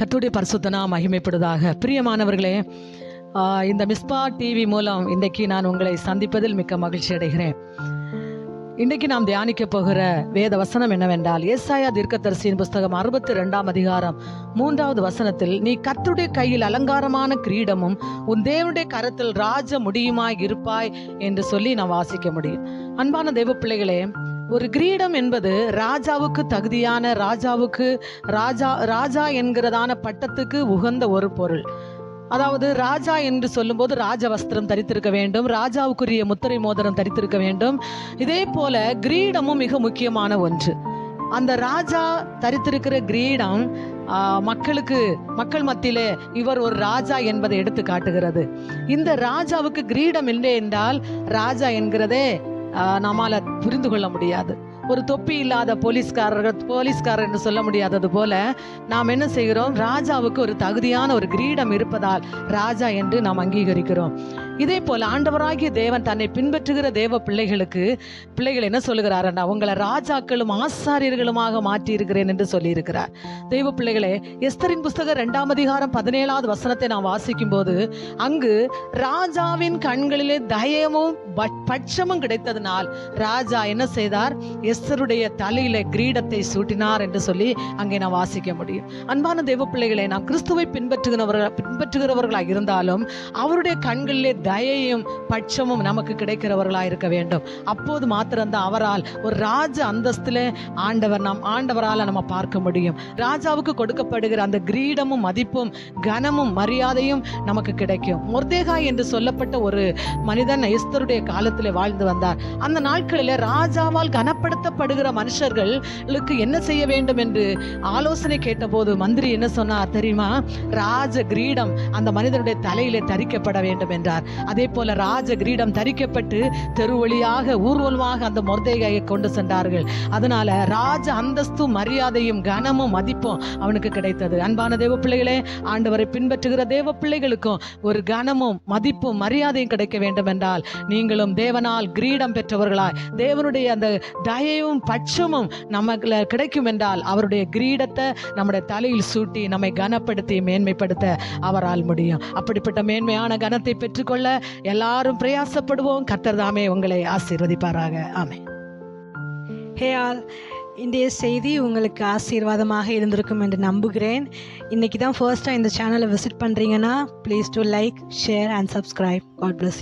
கத்துடைய பரிசுத்தனா மகிமைப்படுவதாக. பிரியமானவர்களே இந்த மிஸ்பா டிவி மூலம் இன்றைக்கு நான் உங்களை சந்திப்பதில் மிக்க மகிழ்ச்சி அடைகிறேன். இன்றைக்கு நாம் தியானிக்க போகிற வேத வசனம் என்னவென்றால் ஏசாயா தீர்க்கதரிசியின் புஸ்தகம் அறுபத்தி ரெண்டாம் அதிகாரம் மூன்றாவது வசனத்தில் நீ கத்துடைய கையில் அலங்காரமான கிரீடமும் உன் தேவனுடைய கரத்தில் ராஜ முடியுமாய் இருப்பாய் என்று சொல்லி நாம் வாசிக்க முடியும். அன்பான தெய்வ பிள்ளைகளே ஒரு கிரீடம் என்பது ராஜாவுக்கு தகுதியான ராஜாவுக்கு ராஜா ராஜா என்கிறதான பட்டத்துக்கு உகந்த ஒரு பொருள். அதாவது ராஜா என்று சொல்லும்போது ராஜ வஸ்திரம் தரித்திருக்க வேண்டும் ராஜாவுக்குரிய முத்திரை மோதிரம் தரித்திருக்க வேண்டும். இதே போல கிரீடமும் மிக முக்கியமான ஒன்று. அந்த ராஜா தரித்திருக்கிற கிரீடம் மக்களுக்கு மக்கள் மத்தியிலே இவர் ஒரு ராஜா என்பதை எடுத்து காட்டுகிறது இந்த ராஜாவுக்கு கிரீடம் இல்லை என்றால் ராஜா என்கிறதே நம்மால புரிந்து கொள்ள முடியாது. ஒரு தொப்பி இல்லாத போலீஸ்காரர்கள் போலீஸ்காரர் என்று சொல்ல முடியாதது போல நாம் என்ன செய்கிறோம்? ராஜாவுக்கு ஒரு தகுதியான ஒரு கிரீடம் இருப்பதால் ராஜா என்று நாம் அங்கீகரிக்கிறோம். இதே போல ஆண்டவராகிய தேவன் தன்னை பின்பற்றுகிற தேவ பிள்ளைகளுக்கு பிள்ளைகள் என்ன சொல்லுகிறாருன்னா உங்களை ராஜாக்களும் ஆசாரியர்களுமாக மாற்றி இருக்கிறேன் என்று சொல்லியிருக்கிறார். தெய்வ பிள்ளைகளே எஸ்தரின் புஸ்தகம் ரெண்டாம் அதிகாரம் பதினேழாவது வசனத்தை நான் வாசிக்கும் போது அங்கு ராஜாவின் கண்களிலே தயமும் பட்- பட்சமும் கிடைத்ததினால் ராஜா என்ன செய்தார்? எஸ்தருடைய தலையில கிரீடத்தை சூட்டினார் என்று சொல்லி அங்கே நான் வாசிக்க முடியும். அன்பான தெய்வ பிள்ளைகளே நாம் கிறிஸ்துவை பின்பற்றுகிறவர்கள் பின்பற்றுகிறவர்களாக இருந்தாலும் அவருடைய கண்களிலே தயையும் பட்சமும் நமக்கு கிடைக்கிறவர்களாக இருக்க வேண்டும். அப்போது மாத்திரம்தான் அவரால் ஒரு ராஜ அந்தஸ்தில் ஆண்டவர் நாம் ஆண்டவரால் நம்ம பார்க்க முடியும். ராஜாவுக்கு கொடுக்கப்படுகிற அந்த கிரீடமும் மதிப்பும் கனமும் மரியாதையும் நமக்கு கிடைக்கும். முர்தேகா என்று சொல்லப்பட்ட ஒரு மனிதன் எஸ்தருடைய காலத்தில் வாழ்ந்து வந்தார். அந்த நாட்களில் ராஜாவால் கனப்படுத்தப்படுகிற மனுஷர்களுக்கு என்ன செய்ய வேண்டும் என்று ஆலோசனை கேட்டபோது மந்திரி என்ன சொன்னார் தெரியுமா? ராஜ கிரீடம் அந்த மனிதனுடைய தலையிலே தரிக்கப்பட வேண்டும் என்றார். அதே போல ராஜ கிரீடம் தரிக்கப்பட்டு தெருவழியாக ஊர்வலமாக அந்த மொர்தேகாயை கொண்டு சென்றார்கள். அதனால ராஜ அந்தஸ்தும் மரியாதையும் கனமும் மதிப்பும் அவனுக்கு கிடைத்தது. அன்பான தேவ பிள்ளைகளே ஆண்டவரை பின்பற்றுகிற தேவ பிள்ளைகளுக்கும் ஒரு கனமும் மதிப்பும் மரியாதையும் கிடைக்க வேண்டும் என்றால் நீங்களும் தேவனால் கிரீடம் பெற்றவர்களாய் தேவனுடைய அந்த தயவும் பட்சமும் நமக்கு கிடைக்கும் என்றால் அவருடைய கிரீடத்தை நம்முடைய தலையில் சூட்டி நம்மை கனப்படுத்தி மேன்மைப்படுத்த அவரால் முடியும். அப்படிப்பட்ட மேன்மையான கனத்தை பெற்றுக்கொள்ள எல்லாரும் பிரயாசப்படுவோம். கர்த்தர் தாமே உங்களை ஆசீர்வதிப்பாராக. ஆமே ஹே ஆல் இன்றைய செய்தி உங்களுக்கு ஆசீர்வாதமாக இருந்திருக்கும் என்று நம்புகிறேன். இன்றைக்கி தான் ஃபர்ஸ்ட்டாக இந்த சேனலை விசிட் பண்ணுறீங்கன்னா please do like share and subscribe god bless